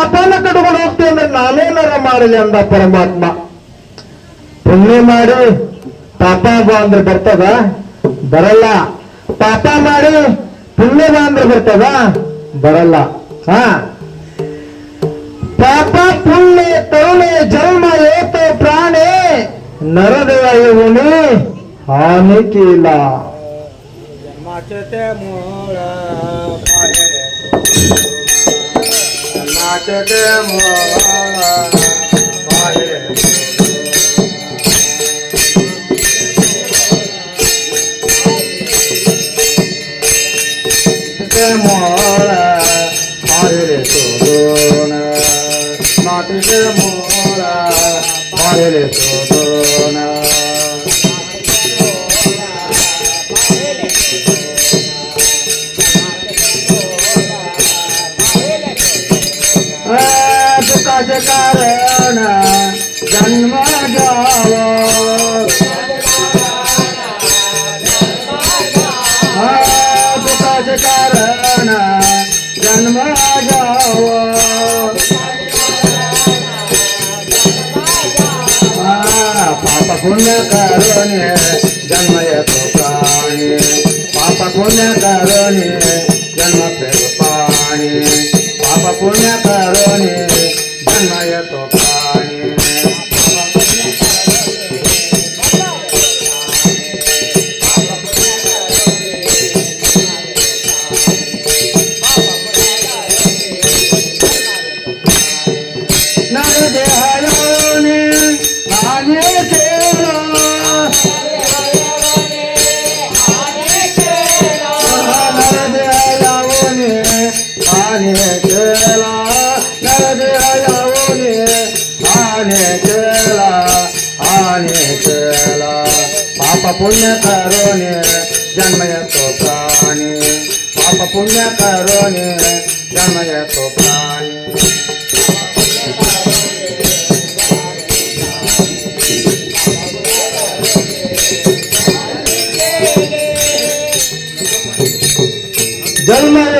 ಪಾಪನ ಕಡುಗಳು ಹೋಗ್ತೇನೆ ನಾನೇನಾರ ಮಾಡಲಿ ಅಂದ ಪರಮಾತ್ಮ. ಪುಣ್ಯ ಮಾಡಿ, ಪಾಪ ಬಾ ಅಂದ್ರೆ ಬರ್ತದ? ಬರಲ್ಲ. ಪಾಪ ಮಾಡಿ, ಪುಣ್ಯ ಬಾ ಅಂದ್ರೆ ಬರ್ತದ? ಬರಲ್ಲ. ಹಾ. ಪಾಪ, ಪುಣ್ಯ ತರುಣೆ ಜನ್ಮ, ಏತ, ಪ್ರಾಣಿ ನರದೇವ ಇವನಿ ಹಾನಿ ಕೀಲ ಮಾತದ ಮೋ पुण्य कारुण्य जन्मयत तो प्राणी। पाप पुण्य कारुण्य जन्म तो पे पाणी पाप पुण्य कारुण्य जन्मयत तो प्राणी। नर देहयोनि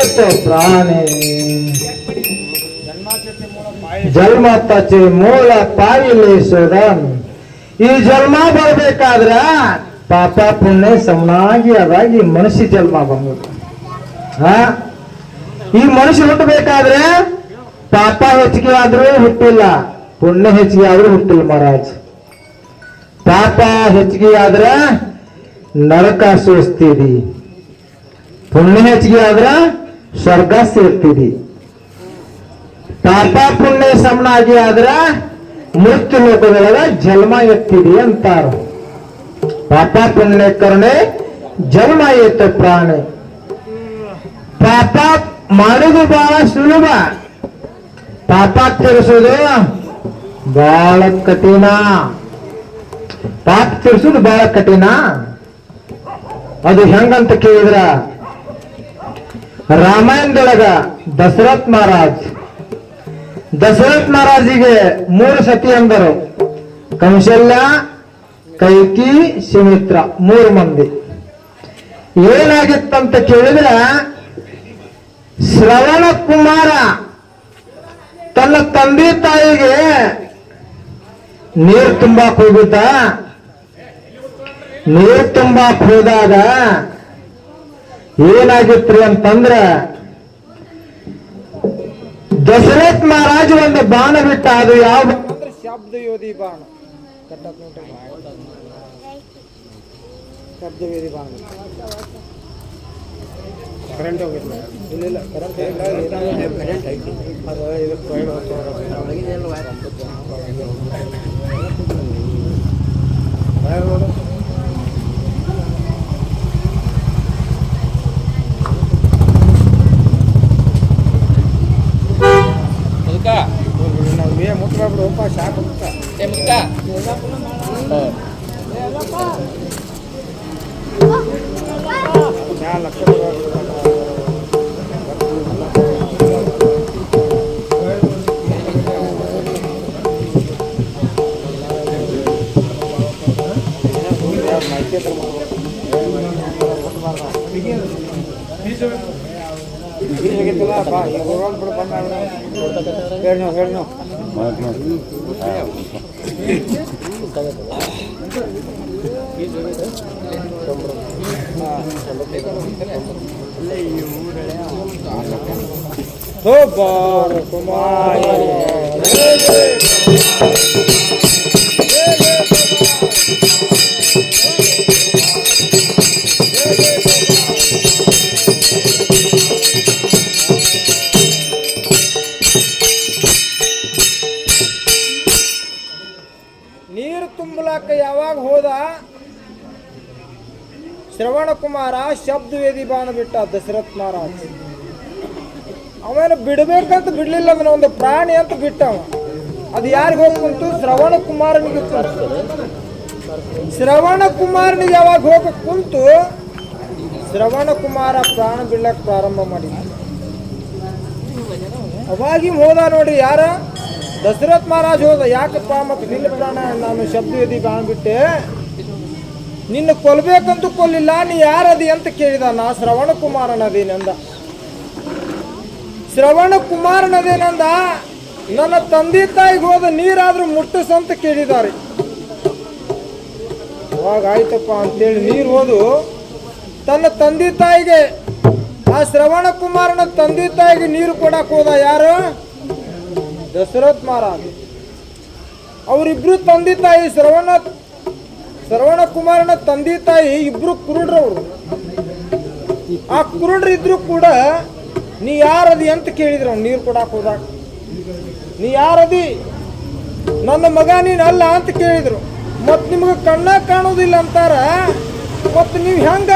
येतो ಪ್ರಾಣಿ. ಜನ್ಮತ್ತಾಚೆ ಮೂಲ ಪಾಯಿಲೆ ಸೋದನ್ ಈ ಜನ್ಮ ಬರ್ಬೇಕಾದ್ರ ಪಾಪ ಪುಣ್ಯ ಸಮನಾಗಿ ಅದಾಗಿ ಮನುಷ್ಯ ಜನ್ಮ ಬಂದ್ರು ಹಾ? ಈ ಮನುಷ್ಯ ಹುಟ್ಟಬೇಕಾದ್ರೆ ಪಾಪ ಹೆಚ್ಚಿಗೆ ಆದ್ರೂ ಹುಟ್ಟಿಲ್ಲ ಪುಣ್ಯ ಹೆಚ್ಚಿಗೆ ಆದ್ರೂ ಹುಟ್ಟಿಲ್ಲ ಮಹಾರಾಜ್. ಪಾಪ ಹೆಚ್ಚಿಗೆ ಆದ್ರೆ ನರಕ ಸೋಸ್ತೀರಿ ಪುಣ್ಯ ಹೆಚ್ಚಿಗೆ ಆದ್ರ ಸ್ವರ್ಗ ಸೇರ್ತೀರಿ ಪಾಪ ಪುಣ್ಯ ಸಮನಾಗಿ ಆದ್ರ ಮೃತ್ಯು ಲೋಕದೊಳಗ ಜನ್ಮ ಎತ್ತಿರಿ ಅಂತಾರ. ಪಾಪ ಪುಣ್ಯ ಕರ್ಣೆ, ಜನ್ಮ ಎತ್ತ ಪ್ರಾಣಿ. ಪಾಪ ಮಾಡುದು ಬಹಳ ಸುಲಭ. ಪಾಪ ತಿರ್ಸೋದು ಬಹಳ ಕಠಿಣ. ಪಾಪ ತಿರ್ಸೋದು ಬಹಳ ಕಠಿಣ. ಅದು ಹೆಂಗಂತ ಕೇಳಿದ್ರ? ರಾಮಾಯಣದೊಳಗ ದಶರಥ್ ಮಹಾರಾಜ್. ದಶರಥ್ ಮಹಾರಾಜಿಗೆ ಮೂರು ಸತಿ ಅಂದರು. ಕೌಶಲ್ಯ, ಕೈಕಿ, ಸುಮಿತ್ರ ಮೂರು ಮಂದಿ. ಏನಾಗಿತ್ತಂತ ಕೇಳಿದ್ರ ಶ್ರವಣ ಕುಮಾರ ತನ್ನ ತಂದೆ ತಾಯಿಗೆ ನೀರು ತುಂಬಾಕ್ ಹೋಗಿದ್ದ. ನೀರು ತುಂಬಾಕ್ ಹೋದಾಗ ಏನಾಗಿತ್ರಿ ಅಂತಂದ್ರ ದಶರಥ್ ಮಹಾರಾಜ್ ಒಂದು ಬಾಣ ಬಿಟ್ಟ ಅದು ಯಾವ ಅಂದ್ರೆ ಶಬ್ದ ಯೋಧಿ ಬಾಣ. ಕಟ್ಟಕ್ ನೋಡ್ರಿ. ಶಬ್ದ ವೇದಿ ಬಾಣ. ಕರೆಂಟ್ ಹೋಗಿಲ್ಲ ಇಲ್ಲ ಇಲ್ಲ ಕರೆಂಟ್ ಇಲ್ಲ. ಕರೆಂಟ್ ಐತಿ ಅದು ಇದಕ್ಕೆ ಸೂಪರ್ ಕುಮಾರ್ ಯಾವಾಗ ಹೋದ? ಶ್ರವಣ ಕುಮಾರ ಶಬ್ದ ವೇದಿ ಬಾಣ ಬಿಟ್ಟ ದಶರಥ್ ಮಹಾರಾಜ್. ಅವನು ಬಿಡ್ಬೇಕಂತ ಬಿಡ್ಲಿಲ್ಲ ಅವನ ಒಂದು ಪ್ರಾಣಿ ಅಂತ ಬಿಟ್ಟವ. ಅದು ಯಾರಿಗೆ ಹೋಗ್ಬಂತು? ಶ್ರವಣ ಕುಮಾರನಿಗೆ ಶ್ರವಣ ಕುಮಾರನಿಗೆ ಯಾವಾಗ ಹೋಗ ಕುಂತು ಶ್ರವಣ ಕುಮಾರ ಪ್ರಾಣ ಬಿಡ್ಲಕ್ ಪ್ರಾರಂಭ ಮಾಡಿದ ಅವಾಗಿ ಹೋದ ನೋಡಿ ಯಾರ? ದಶರಥ್ ಮಹಾರಾಜ್ ಹೋದ, ಯಾಕಪ್ಪ ಮತ್ತು ನಿನ್ನ ನಾನು ಶಬ್ದ ಎದಿ ಕಾಣ್ಬಿಟ್ಟೆ. ಬಿಟ್ಟೆ ನಿನ್ನ ಕೊಲ್ಬೇಕಂತೂ ಕೊಲ್ಲಿಲ್ಲ, ನೀ ಯಾರದಿ ಅಂತ ಕೇಳಿದ ನಾ ಶ್ರವಣ ಕುಮಾರನದೇನಂದ. ಶ್ರವಣ ಕುಮಾರನದೇನಂದ, ನನ್ನ ತಂದೆ ತಾಯಿಗೆ ಹೋದ ನೀರಾದ್ರೂ ಮುಟ್ಟಸಂತ ಕೇಳಿದಾರೆ ಅವಾಗ ಆಯ್ತಪ್ಪ ಅಂತೇಳಿ ನೀರು ಹೋದು, ತನ್ನ ತಂದೆ ತಾಯಿಗೆ, ಆ ಶ್ರವಣ ಕುಮಾರನ ತಂದೆ ತಾಯಿಗೆ ನೀರು ಕೊಡಕ್ ಹೋದ ಯಾರು? ದಶರಥ್ ಮಹಾರಾಜ್. ಅವರಿಬ್ರು ತಂದೆ ತಾಯಿ ಶ್ರವಣ ಶ್ರವಣ ಕುಮಾರನ ತಂದೆ ತಾಯಿ ಇಬ್ರು ಕುರುಡ್ರವ್ರು. ಆ ಕುರುಡ್ರಿದ್ರು ಕೂಡ, ನೀ ಯಾರದಿ? ಅಂತ ಕೇಳಿದ್ರು. ಅವ್ನು ನೀರು ಕೊಡಾಕ್ ಹೋದಾಗ. ನೀ ಯಾರದಿ? ನನ್ನ ಮಗ ನೀನ್ ಅಲ್ಲ ಅಂತ ಕೇಳಿದ್ರು. ಮತ್ತು ನಿಮ್ಗೆ ಕಣ್ಣ ಕಾಣೋದಿಲ್ಲ ಅಂತಾರ. ಮತ್ತು ನೀವು ಹೆಂಗ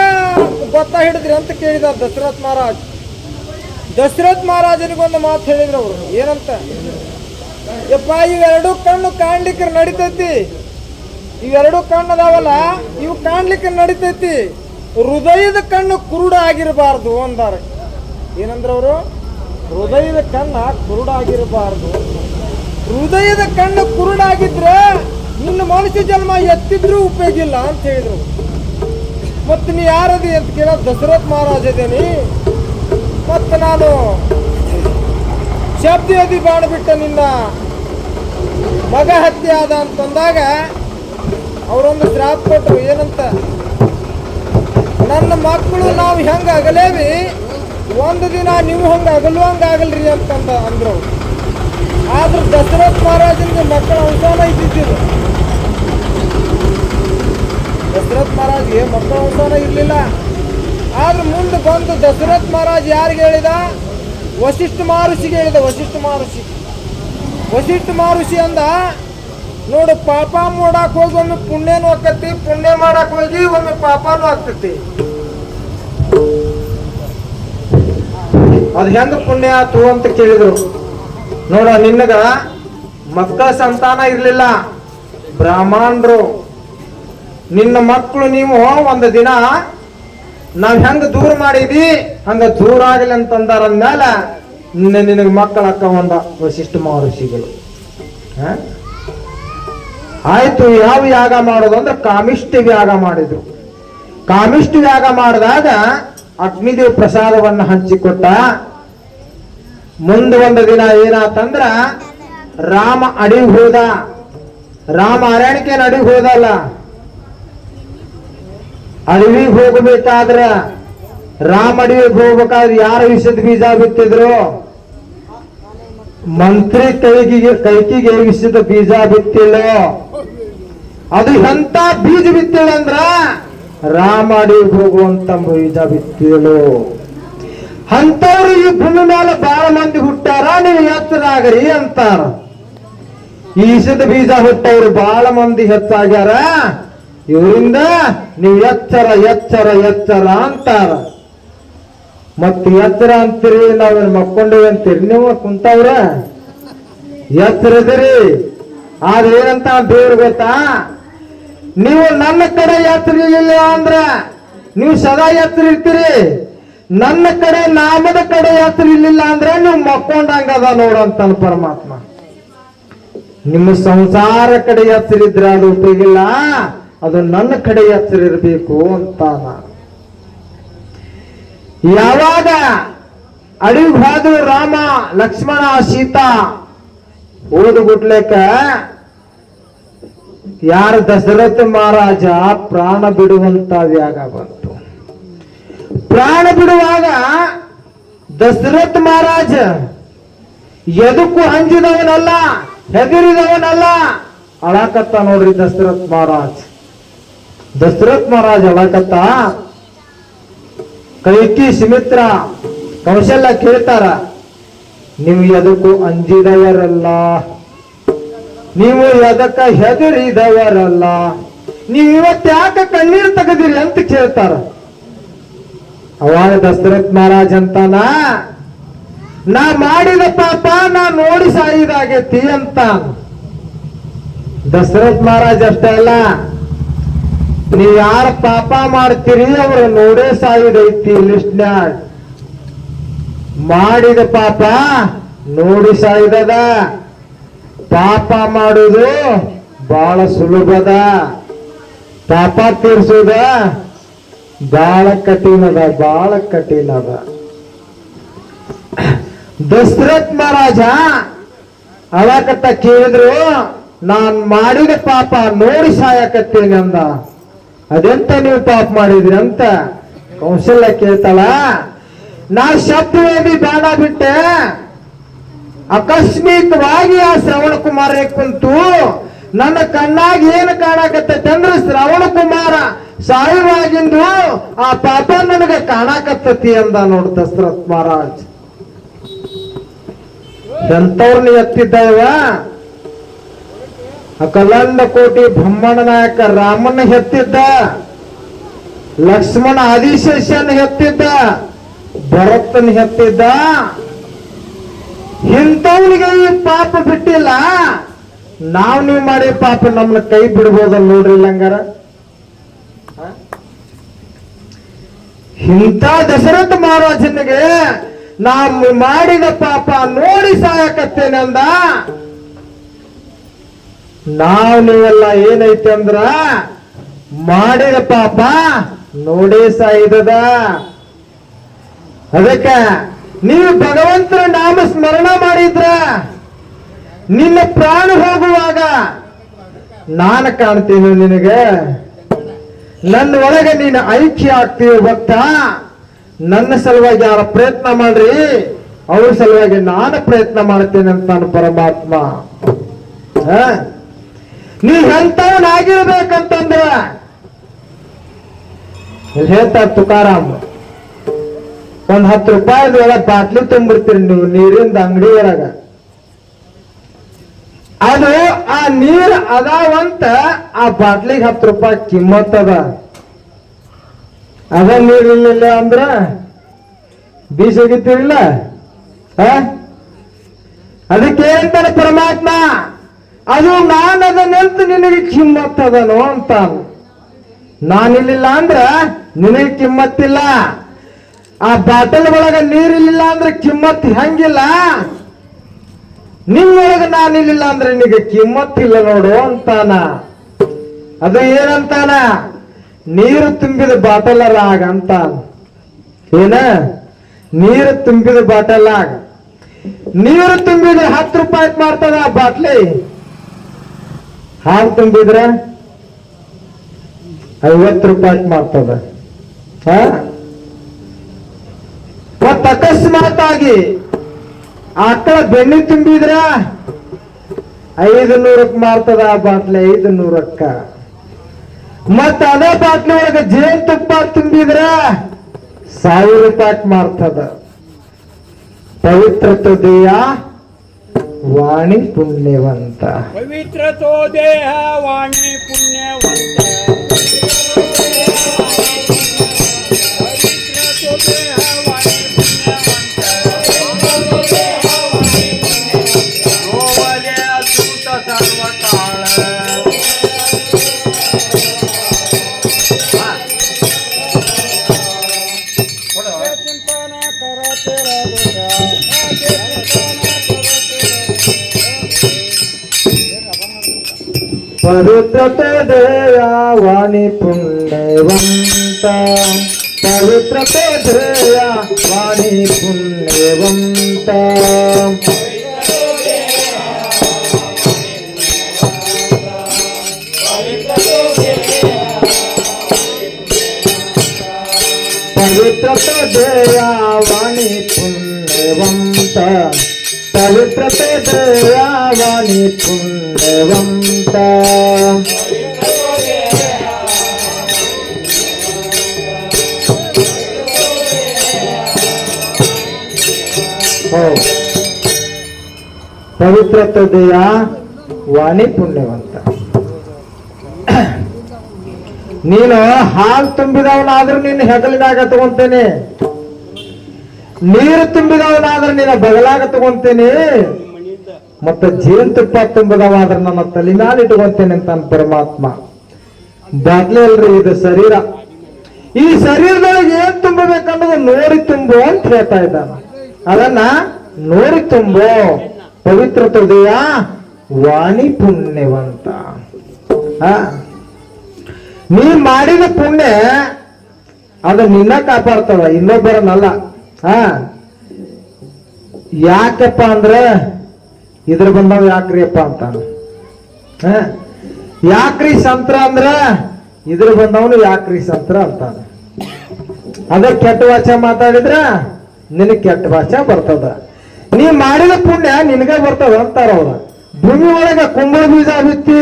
ಗೊತ್ತಾ ಹಿಡಿದ್ರಿ? ಅಂತ ಕೇಳಿದ ದಶರಥ್ ಮಹಾರಾಜ್. ದಶರಥ್ ಮಹಾರಾಜನಿಗೊಂದು ಮಾತು ಹೇಳಿದ್ರು ಅವರು. ಏನಂತ? ಯಪ್ಪ ಇವೆರಡು ಕಣ್ಣು ಕಾಣ್ಲಿಕ್ಕೆ ನಡಿತೈತಿ. ಇವೆರಡು ಕಣ್ಣು ಅದಾವಲ್ಲ ಇವು ಕಾಣ್ಲಿಕ್ಕೆ ನಡಿತೈತಿ. ಹೃದಯದ ಕಣ್ಣು ಕುರುಡ ಆಗಿರಬಾರ್ದು ಅಂದಾರೆ. ಏನಂದ್ರ ಅವರು? ಹೃದಯದ ಕಣ್ಣ ಕುರುಡ ಆಗಿರಬಾರ್ದು. ಹೃದಯದ ಕಣ್ಣು ಕುರುಡಾಗಿದ್ರೆ ನಿನ್ನ ಮನುಷ್ಯ ಜನ್ಮ ಎತ್ತಿದ್ರೂ ಉಪಯೋಗ ಇಲ್ಲ ಅಂತ ಹೇಳಿದ್ರು. ಮತ್ತೆ ನೀ ಯಾರದಿ ಅಂತ ಕೇಳ ದಶರಥ್ ಮಹಾರಾಜ ಇದೇನಿ. ಮತ್ತೆ ನಾನು ಶಬ್ದಿ ಬಾಡ್ಬಿಟ್ಟ ನಿನ್ನ ಮಗ ಹತ್ಯೆ ಆದ ಅಂತಂದಾಗ ಅವರೊಂದು ಶ್ರಾಪ್ ಕೊಟ್ಟರು, ಏನಂತ? ನನ್ನ ಮಕ್ಕಳು ನಾವು ಹೆಂಗೆ ಅಗಲೇವಿ ಒಂದು ದಿನ ನೀವು ಹಂಗೆ ಅಗಲುವಂಗ ಆಗಲ್ರಿ ಅಂತಂದ ಅಂದ್ರು. ಆದ್ರೆ ದಶರಥ್ ಮಹಾರಾಜನಿಗೆ ಮಕ್ಕಳ ಅಂಶನ ಇದ್ದಿದ್ದಿಲ್ಲ. ದಶರಥ್ ಮಹಾರಾಜ್ಗೆ ಮಕ್ಕಳ ಅಂಶನ ಇರಲಿಲ್ಲ. ಆದ್ರೆ ಮುಂದೆ ಬಂದು ದಶರಥ್ ಮಹಾರಾಜ್ ಯಾರಿಗೆ ಹೇಳಿದ? ವಸಿಷ್ಠ ಮಹರ್ಷಿಗೆ ಹೇಳಿದ, ವಸಿಷ್ಠ ಮಹರ್ಷಿ. ವಸಿಷ್ಠ ಮಹರ್ಷಿ ಅಂದ, ನೋಡು, ಪಾಪ ಮಾಡಕ್ ಹೋಗಿ ಒಮ್ಮೆ ಪುಣ್ಯನೂ ಆಕತಿ ಪುಣ್ಯ ಮಾಡಕ್ ಹೋಗಿ ಒಮ್ಮೆ ಪಾಪನೂ ಆಗ್ತತಿ ಅದ್ ಹೆಂಗ ಪುಣ್ಯ ಆತು ಅಂತ ಕೇಳಿದ್ರು. ನೋಡ, ನಿನ್ನಗ ಮಕ್ಕಳ ಸಂತಾನ ಇರ್ಲಿಲ್ಲ. ಬ್ರಾಹ್ಮಣರು, ನಿನ್ನ ಮಕ್ಕಳು ನೀವು ಒಂದು ದಿನ ನಾವ್ ಹೆಂಗ ದೂರ ಮಾಡಿದಿ ಹಂಗ ದೂರ ಆಗಲಿ ಅಂತಂದಾರ ಅಂದ್ಮೇಲೆ ನಿನಗೆ ಮಕ್ಕಳ ಅಕ್ಕ ಒಂದ ವಶಿಷ್ಠ ಮಹರ್ಷಿಗಳು. ಆಯಿತು, ಯಾವ ಯಾಗ ಮಾಡೋದು ಅಂದ್ರೆ ಕಾಮಿಷ್ಠ ಯಾಗ ಮಾಡಿದ್ರು. ಕಾಮಿಷ್ಠ ಯಾಗ ಮಾಡಿದಾಗ ಅಗ್ನಿದೇವ್ ಪ್ರಸಾದವನ್ನ ಹಂಚಿಕೊಟ್ಟ. ಮುಂದೆ ಒಂದು ದಿನ ಏನಾತಂದ್ರ ರಾಮ ಅಡಿಗೆ ಹೋದ. ರಾಮ ಅರಣ್ಯಕ್ಕೆ ಅಡಿಗೆ ಹೋದಲ್ಲ? ಅಡವಿಗೆ ಹೋಗಬೇಕಾದ್ರ ರಾಮ ಅಡವಿಗೆ ಹೋಗ್ಬೇಕಾದ್ರೆ ಯಾರ ವಿಷದ ಬೀಜ ಬಿತ್ತಿದ್ರು? ಮಂತ್ರಿ ಕೈಗಿಗೆ ಕೈಕಿಗೆ ವಿಷದ ಬೀಜ ಬಿತ್ತಿಲ್ಲ? ಅದು ಎಂತ ಬೀಜ ಬಿತ್ತಿಲ್ಲ ಅಂದ್ರ? ರಾಮ ಅಡವಿಗೆ ಹೋಗುವಂತ ಬೀಜ ಬಿತ್ತಿಳು ಅಂತವ್ರು ಈ ಭೂಮಿ ಮೇಲೆ ಬಹಳ ಮಂದಿ ಹುಟ್ಟಾರ ನೀವು ಎಚ್ಚರಾಗರಿ ಅಂತಾರ. ಈಸದ ಬೀಜ ಹುಟ್ಟವ್ರು ಬಹಳ ಮಂದಿ ಹೆಚ್ಚಾಗ್ಯಾರ. ಇವರಿಂದ ನೀವು ಎಚ್ಚರ ಎಚ್ಚರ ಎಚ್ಚರ ಅಂತಾರ. ಮತ್ ಎತ್ತರ ಅಂತೀರಿ ನಾವೇನ್ ಮಕ್ಕೊಂಡೇವಿ ಅಂತೀರಿ? ನೀವು ಕುಂತವ್ರ? ಎತ್ತರ ಇದೀರಿ ಆದ್ರೆ ಏನಂತ ದೇವ್ರ ಗೊತ್ತಾ? ನೀವು ನನ್ನ ಕಡೆ ಎತ್ತರ ಇಲ್ಲ ಅಂದ್ರ ನೀವು ಸದಾ ಎತ್ತರ ಇರ್ತೀರಿ ನನ್ನ ಕಡೆ, ನಾಮದ ಕಡೆ ಎತ್ತರ ಇಲ್ಲ ಅಂದ್ರೆ ನೀವು ಮಕ್ಕೊಂಡಂಗದ ನೋಡಂತ ಪರಮಾತ್ಮ. ನಿಮ್ಮ ಸಂಸಾರ ಕಡೆ ಎತ್ತರಿದ್ರೆ ಅದು ಉಪಯೋಗಿಲ್ಲ ಅದು ನನ್ನ ಕಡೆ ಎತ್ತರಿರ್ಬೇಕು ಇರಬೇಕು ಅಂತಾನ ಯಾವಾಗ ಅಡಿಗೆ ಹೋದ್ರು ರಾಮ, ಲಕ್ಷ್ಮಣ, ಸೀತಾ ಓದ್ಬಿಟ್ಲೇಕ ಯಾರ ದಶರಥ ಮಹಾರಾಜ ಪ್ರಾಣ ಬಿಡುವಂತ ವ್ಯಾಗ ಬಂತು. ಪ್ರಾಣ ಬಿಡುವಾಗ ದಶರಥ ಮಹಾರಾಜ ಎದಕ್ಕೂ ಹಂಜಿದವನಲ್ಲ ಹೆದರಿದವನಲ್ಲ. ಅಳಕತ್ತ ನೋಡ್ರಿ ದಶರಥ್ ಮಹಾರಾಜ್. ದಶರಥ್ ಮಹಾರಾಜ್ ಅಳಕತ್ತ ಕೈಕಿ ಸುಮಿತ್ರ ಕೌಶಲ್ಯ ಕೇಳ್ತಾರ ನೀವು ಎದಕ್ಕೂ ಅಂಜಿದವರಲ್ಲ, ನೀವು ಎದಕ್ಕ ಹೆದರಿದವರಲ್ಲ, ನೀವು ಇವತ್ತು ಯಾಕೆ ಕಣ್ಣೀರು ತೆಗೆದಿರಿ? ಅಂತ ಕೇಳ್ತಾರ. ಅವಾಗ ದಶರಥ್ ಮಹಾರಾಜ್ ಅಂತಾನ, ನಾ ಮಾಡಿದ ಪಾಪ ನಾ ನೋಡಿ ಸಾಯಿದಾಗೈತಿ ಅಂತ ದಶರಥ್ ಮಹಾರಾಜ್ ಅಷ್ಟೇ ಅಲ್ಲ ನೀವ್ ಯಾರ ಪಾಪ ಮಾಡ್ತೀರಿ, ಅವ್ರ ನೋಡೇ ಸಾಯುದೈತಿ ಲಿಸ್ಟ್ನ್ಯಾಗ. ಮಾಡಿದ ಪಾಪ ನೋಡಿ ಸಾಯ್ದದ. ಪಾಪ ಮಾಡುದು ಬಹಳ ಸುಲಭದ. ಪಾಪ ತೀರ್ಸುದ ಬಹಳ ಕಠಿಣದ ಬಹಳ ಕಠಿಣದ. ದಶರಥ್ ಮಹಾರಾಜ ಅವಕತ್ತ ಕೇಳಿದ್ರು, ನಾನ್ ಮಾಡಿದ ಪಾಪ ನೋಡಿ ಸಾಯಕತ್ತೇನೆ ಅಂದ. ಅದೆಂತ ನೀವು ಪಾಪ ಮಾಡಿದ್ರಿ ಅಂತ ಕೌಶಲ್ಯ ಕೇಳ್ತಾಳ? ನಾ ಶಬ್ದವೇದಿ ಬಾಣ ಬಿಟ್ಟೆ. ಅಕಸ್ಮಿಕವಾಗಿ ಆ ಶ್ರವಣ ಕುಮಾರ ಕುಂತು, ನನ್ನ ಕಣ್ಣಾಗ ಏನು ಕಾಣಕತ್ತೈತೆ ಅಂದ್ರೆ ಶ್ರವಣ ಕುಮಾರ, ಸಾಯುವಾಗಿಂದು ಆ ಪಾಪ ನನಗೆ ಕಾಣಕತ್ತತಿ ಅಂದ ನೋಡ್ ದಶರಥ್ ಮಹಾರಾಜ್. ಎಂತವ್ರನ್ನ ಎತ್ತಿದ್ದವ ಅಕಲಂಡ ಕೋಟಿ ಬ್ರಹ್ಮಣ ನಾಯಕ ರಾಮನ ಹೆತ್ತಿದ್ದ, ಲಕ್ಷ್ಮಣ ಆದಿಶೇಷನ್ ಹೆತ್ತಿದ್ದ, ಭರತನ್ ಹೆತ್ತಿದ್ದ, ಇಂಥವ್ನಿಗೆ ಈ ಪಾಪ ಬಿಟ್ಟಿಲ್ಲ. ನಾವು ನೀವು ಮಾಡಿ ಪಾಪ ನಮ್ಮನ್ನ ಕೈ ಬಿಡ್ಬೋದಲ್ಲ ನೋಡ್ರಿ ಲಂಗಾರ ಇಂಥ ದಶರಥ ಮಹಾರಾಜನಿಗೆ ನಾವು ಮಾಡಿದ ಪಾಪ ನೋಡಿ ಸಾಯಕತ್ತೇನೆ ಅಂದ. ನೀವೆಲ್ಲ ಏನೈತೆ ಅಂದ್ರ ಮಾಡಿದ ಪಾಪ ನೋಡಿ ಸಾಯ್ದದ. ಅದಕ್ಕೆ ನೀವು ಭಗವಂತನ ನಾಮ ಸ್ಮರಣ ಮಾಡಿದ್ರ ನಿನ್ನ ಪ್ರಾಣ ಹೋಗುವಾಗ ನಾನು ಕಾಣ್ತೀನಿ ನಿನಗೆ. ನನ್ನ ಒಳಗೆ ನೀನು ಐಕ್ಯ ಆಗ್ತೀವಿ ಭಕ್ತ? ನನ್ನ ಸಲುವಾಗಿ ಯಾರ ಪ್ರಯತ್ನ ಮಾಡ್ರಿ? ಅವ್ರ ಸಲುವಾಗಿ ನಾನು ಪ್ರಯತ್ನ ಮಾಡ್ತೇನೆ ಅಂತಾನು ಪರಮಾತ್ಮ. ಹ? ನೀ ಎಂತವನಾಗಿರ್ಬೇಕಂತಂದ್ರ ಇಲ್ಲಿ ಹೇಳ್ತಾರ ತುಕಾರಾಮ್. ಒಂದ್ ಹತ್ತು ರೂಪಾಯಿದ ಒಳಗ ಬಾಟ್ಲಿ ತುಂಬಿಡ್ತೀರಿ ನೀವು ನೀರಿಂದ ಅಂಗಡಿ ಒಳಗ. ಅದು ಆ ನೀರ್ ಅದಾವಂತ ಆ ಬಾಟ್ಲಿಗೆ ಹತ್ತು ರೂಪಾಯಿ ಕಿಮ್ಮತ್ ಅದ. ಅದ ನೀರ್ ಇಲ್ಲ ಅಂದ್ರ ಬೀಜ ಅದಕ್ಕೆ ಅಂತಾನೆ ಪರಮಾತ್ಮ? ಅದು ನಾನು ಅದನ್ನೆಂತ ನಿನಗೆ ಕಿಮ್ಮತ್ತದನು ಅಂತ ನಾನಿಲ್ಲ ಅಂದ್ರ ನಿನಗೆ ಕಿಮ್ಮತ್ತಿಲ್ಲ. ಆ ಬಾಟಲ್ ಒಳಗ ನೀರಿಲ್ಲ ಅಂದ್ರೆ ಕಿಮ್ಮತ್ ಹೆಂಗಿಲ್ಲ? ನಿನ್ನೊಳಗ ನಾನಿಲ್ಲ ಅಂದ್ರೆ ನಿನಗೆ ಕಿಮ್ಮತ್ತಿಲ್ಲ ನೋಡು ಅಂತಾನ. ಅದು ಏನಂತಾನ? ನೀರು ತುಂಬಿದ ಬಾಟಲರ ಆಗ ಅಂತ ಏನ? ನೀರು ತುಂಬಿದ ಬಾಟಲ್ ಆಗ. ನೀರು ತುಂಬಿದ ಹತ್ತು ರೂಪಾಯಿ ಮಾಡ್ತದ ಆ ಬಾಟ್ಲಿ? ಹಾಲು ತುಂಬಿದ್ರೆ ಐವತ್ತು ರೂಪಾಯಿ ಮಾಡ್ತದ. ಮತ್ತ ಅಕಸ್ಮಾತ್ ಆಗಿ ಆಕಳ ಬೆಣ್ಣೆ ತುಂಬಿದ್ರ ಐದು ನೂರಕ್ ಮಾರ್ತದ ಆ ಬಾಟ್ಲಿ ಐದು ನೂರಕ್ಕ ಮತ್ತ ಅದೇ ಬಾಟ್ಲಿ ಒಳಗೆ ಜೇನ್ ತುಪ್ಪ ತುಂಬಿದ್ರ ಸಾವಿರ ರೂಪಾಯಿ ಮಾರ್ತದ ಪವಿತ್ರ ದೇಯ ವಾಣಿ ಪುಣ್ಯವಂತ. ಪವಿತ್ರ ತೋ ದೇಹ ವಾಣಿ ಪುಣ್ಯವಂತ. ಪವಿತ್ರತ ದೇಯ ವಾಣಿ ಪುಣ್ಯವಂತ ಪವಿತ್ರತ ದೇಯ ವಾಣಿ ಪುಣ್ಯವಂತ ಪವಿತ್ರತ ದೇಯ ವಾಣಿ ಪುಣ್ಯವಂತ ಪವಿತ್ರತ ದೇಯ ವಾಣಿ ಪುಣ್ಯವಂತ ಹೃದಯ ವಾಣಿ ಪುಣ್ಯವಂತ. ನೀನು ಹಾಲು ತುಂಬಿದವನಾದ್ರೂ ನಿನ್ನ ಹೆಗಲಿನಾಗ ತಗೊಂತೇನೆ. ನೀರು ತುಂಬಿದವನಾದ್ರೆ ನಿನ್ನ ಬಗಲಾಗ ತಗೊಂತೇನೆ. ಮತ್ತೆ ಜೇನುತುಪ್ಪ ತುಂಬಿದವಾದ್ರೆ ನನ್ನ ತಲೆನಾಲ್ ಇಟ್ಕೊಂತೇನೆ ಅಂತ ಪರಮಾತ್ಮ. ಬಾಗ್ಲೇ ಅಲ್ರಿ ಇದು ಶರೀರ. ಈ ಶರೀರದೊಳಗೆ ಏನ್ ತುಂಬಬೇಕನ್ನೋದು ನೋಡಿ ತುಂಬು ಅಂತ ಹೇಳ್ತಾ ಇದ್ದಾನ. ಅದನ್ನ ನೋಡಿ ತುಂಬೋ ಪವಿತ್ರ ಹೃದಯ ವಾಣಿ ಪುಣ್ಯವಂತ. ನೀ ಮಾಡಿದ ಪುಣ್ಯ ಅದು ನಿನ್ನ ಕಾಪಾಡ್ತದ, ಇನ್ನೊಬ್ಬರನ್ನಲ್ಲ. ಹಾ ಯಾಕಪ್ಪ ಅಂದ್ರೆ ಇದ್ರ ಬಂದವ ಯಾಕ್ರಿ ಅಪ್ಪ ಯಾಕ್ರಿ ಸಂತ್ರ ಅಂದ್ರ ಇದ್ರ ಬಂದವನು ಯಾಕ್ರಿ ಸಂತ್ರ ಅಂತಾನ. ಅದೇ ಕೆಟ್ಟ ವಾಚ ಮಾತಾಡಿದ್ರ ನಿನಗ್ ಕೆಟ್ಟ ಭಾಷೆ ಬರ್ತದ. ನೀ ಮಾಡಿದ ಪುಣ್ಯ ನಿನಗೆ ಬರ್ತದ ಅಂತಾರ ಅವ್ರ. ಭೂಮಿ ಒಳಗ ಕುಂಬಳ ಬೀಜ ಬಿತ್ತಿ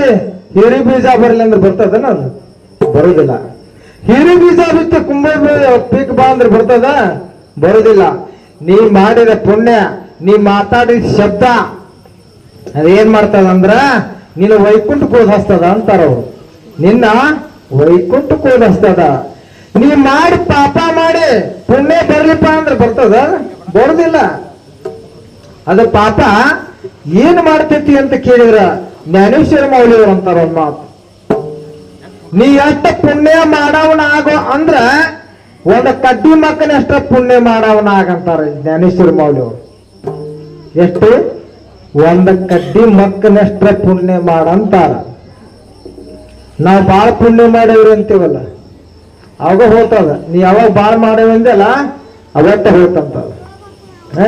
ಹಿರಿ ಬೀಜ ಬರ್ಲಿ ಅಂದ್ರೆ ಬರ್ತದ ನಾನು ಬರುದಿಲ್ಲ. ಹಿರಿ ಬೀಜ ಬಿತ್ತಿ ಕುಂಬಳ ಬೀಜ ಪೀಕ್ ಬಾ ಅಂದ್ರೆ ಬರ್ತದ? ಬರುದಿಲ್ಲ. ನೀ ಮಾಡಿದ ಪುಣ್ಯ, ನೀ ಮಾತಾಡಿದ ಶಬ್ದ ಅದೇನ್ ಮಾಡ್ತದ ಅಂದ್ರ ನೀನು ವೈಕುಂಠ ಹಸ್ತದ ಅಂತಾರ ಅವ್ರು. ನಿನ್ನ ವೈಕುಂಠ ಹಸ್ತದ. ನೀ ಮಾಡಿ ಪಾಪ ಮಾಡಿ ಪುಣ್ಯ ಬರ್ಲಿಪ್ಪ ಅಂದ್ರೆ ಬರ್ತದ? ಬರುದಿಲ್ಲ. ಅದು ಪಾಪ ಏನ್ ಮಾಡ್ತೈತಿ ಅಂತ ಕೇಳಿದ್ರ ಜ್ಞಾನೇಶ್ವರ ಮೌಲ್ಯವ್ರು ಅಂತಾರ ಒಂದ್ ಮಾತು. ನೀ ಎಷ್ಟ ಪುಣ್ಯ ಮಾಡವನ ಆಗೋ ಅಂದ್ರ ಒಂದ ಕಡ್ಡಿ ಮಕ್ಕನಷ್ಟ ಪುಣ್ಯ ಮಾಡವನ ಆಗಂತಾರ ಜ್ಞಾನೇಶ್ವರ ಮೌಲ್ಯವರು ಎಷ್ಟು? ಒಂದ ಕಡ್ಡಿ ಮಕ್ಕನಷ್ಟ ಪುಣ್ಯ ಮಾಡಂತಾರ ನಾವು ಬಾಳ ಪುಣ್ಯ ಮಾಡೇವ್ರಿ ಅಂತೀವಲ್ಲ. ಅವಾಗ ಹೋಗ್ತದ ನೀ ಯಾವಾಗ ಬಾಳ್ ಮಾಡೇವಿ ಅಂದಲ್ಲ ಅವತ್ತ ಹೋತಂತ ಹ?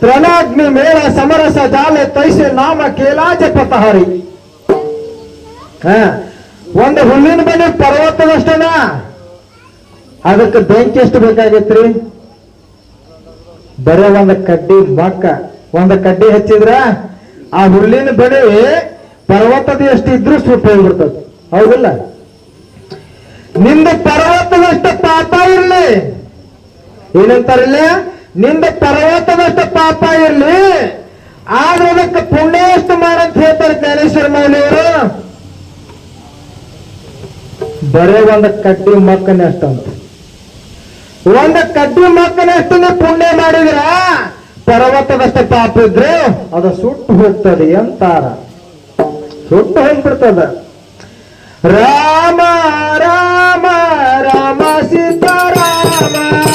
ತ್ರಣಾಗ್ನಿ ಮೇಳ ಸಮರಸ ಜಾಲೆ ತೈಸೆ ನಾಮ ಕೇಲಾಜ ಪತಹರಿ. ಒಂದು ಹುಲ್ಲಿನ ಬನ್ನಿ ಪರ್ವತದಷ್ಟನ ಅದಕ್ಕೆ ಬೆಂಕಿ ಎಷ್ಟು ಬೇಕಾಗೈತ್ರಿ? ಬರೇ ಒಂದು ಕಡ್ಡಿ ಮಕ್ಕ. ಒಂದು ಕಡ್ಡಿ ಹಚ್ಚಿದ್ರ ಆ ಹುಲ್ಲಿನ ಬಡಿ ಪರ್ವತದ ಎಷ್ಟು ಇದ್ರೂ ಸುಟ್ಟು ಹೋಗ್ಬಿಡ್ತದೆ ಹೌದಿಲ್ಲ? ನಿಂದ ಪರ್ವತದಷ್ಟು ಪಾಪ ಇರಲಿ. ಏನಂತಾರಲ್ಲ? ನಿಂದ ಪರ್ವತದಷ್ಟು ಪಾಪ ಇರಲಿ. ಆದ್ರೆ ಅದಕ್ಕೆ ಪುಣ್ಯ ಎಷ್ಟು ಮಾಡಂತ ಹೇಳ್ತಾರೆ ಜ್ಞಾನೇಶ್ವರ ಮೌಲಿಯವರು. ಬರೇ ಒಂದ ಕಡ್ಡಿ ಮಕ್ಕನಷ್ಟು ಅಂತ ಒಂದ ಕಡ್ಡಿ ಮಕ್ಕನ ಎಷ್ಟು ಪುಣ್ಯ ಮಾಡಿದ್ರ? ಪರ್ವತದಷ್ಟು ಪಾಪ ಇದ್ರೆ ಅದು ಸುಟ್ಟು ಹೋಗ್ತದೆ ಅಂತಾರ ಸುಟ್ಟು ಹೋಗ್ಬಿಡ್ತದ. ರಾಮ ರಾಮ. বাবা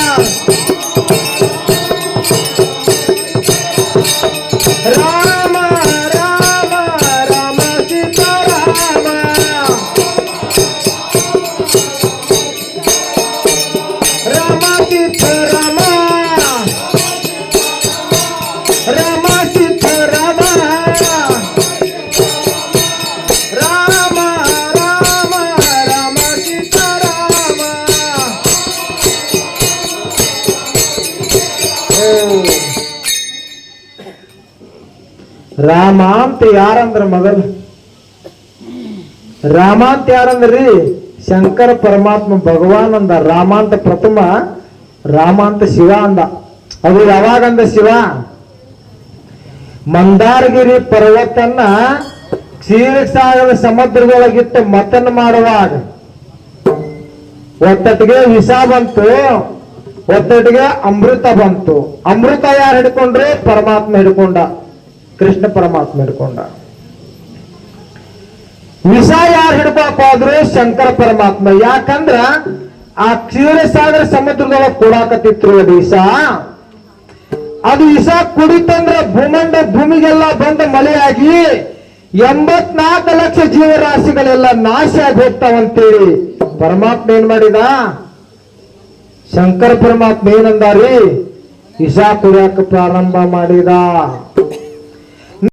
ರಾಮ ಅಂತ ಯಾರಂದ್ರ ಮೊದಲು ರಾಮ ಅಂತ ಯಾರಂದ್ರಿ? ಶಂಕರ ಪರಮಾತ್ಮ ಭಗವಾನ್ ಅಂದ. ರಾಮ ಅಂತ ಪ್ರಥಮ, ರಾಮ ಅಂತ ಶಿವ ಅಂದ. ಅದು ಯಾವಾಗಂದ ಶಿವ? ಮಂದಾರಗಿರಿ ಪರ್ವತನ್ನ ಕ್ಷೀರಸಾಗರ ಸಮುದ್ರದೊಳಗಿಟ್ಟು ಮತನ್ ಮಾಡುವಾಗ. ಒತ್ತಟ್ಟಿಗೆ ವಿಷ ಬಂತು, ಒತ್ತಟ್ಟಿಗೆ ಅಮೃತ ಬಂತು. ಅಮೃತ ಯಾರು ಹಿಡ್ಕೊಂಡ್ರೆ? ಪರಮಾತ್ಮ ಹಿಡ್ಕೊಂಡ. ಕೃಷ್ಣ ಪರಮಾತ್ಮ ಹಿಡ್ಕೊಂಡ. ವಿಷ ಯಾರು ಹಿಡ್ಕೊಳಕ್ ಆದ್ರೆ ಶಂಕರ ಪರಮಾತ್ಮ. ಯಾಕಂದ್ರ ಆ ಕ್ಷೀರಸಾಗರ ಸಮುದ್ರದೊಳಗೆ ಕೂಡಾಕತ್ತಿತ್ರು ಅದು ವಿಷ ಅದು ವಿಷ ಕುಡಿತಂದ್ರ ಭೂಮಂಡ ಭೂಮಿಗೆಲ್ಲ ಬಂದ ಮಳೆಯಾಗಿ ಎಂಬತ್ನಾಲ್ಕು ಲಕ್ಷ ಜೀವರಾಶಿಗಳೆಲ್ಲ ನಾಶ ಆಗಿ ಹೋಗ್ತಾವಂತೇಳಿ. ಪರಮಾತ್ಮ ಏನ್ ಮಾಡಿದ? ಶಂಕರ ಪರಮಾತ್ಮ ಏನಂದಾರಿ? ವಿಷ ಕುಡಿಯಾಕ ಪ್ರಾರಂಭ ಮಾಡಿದ.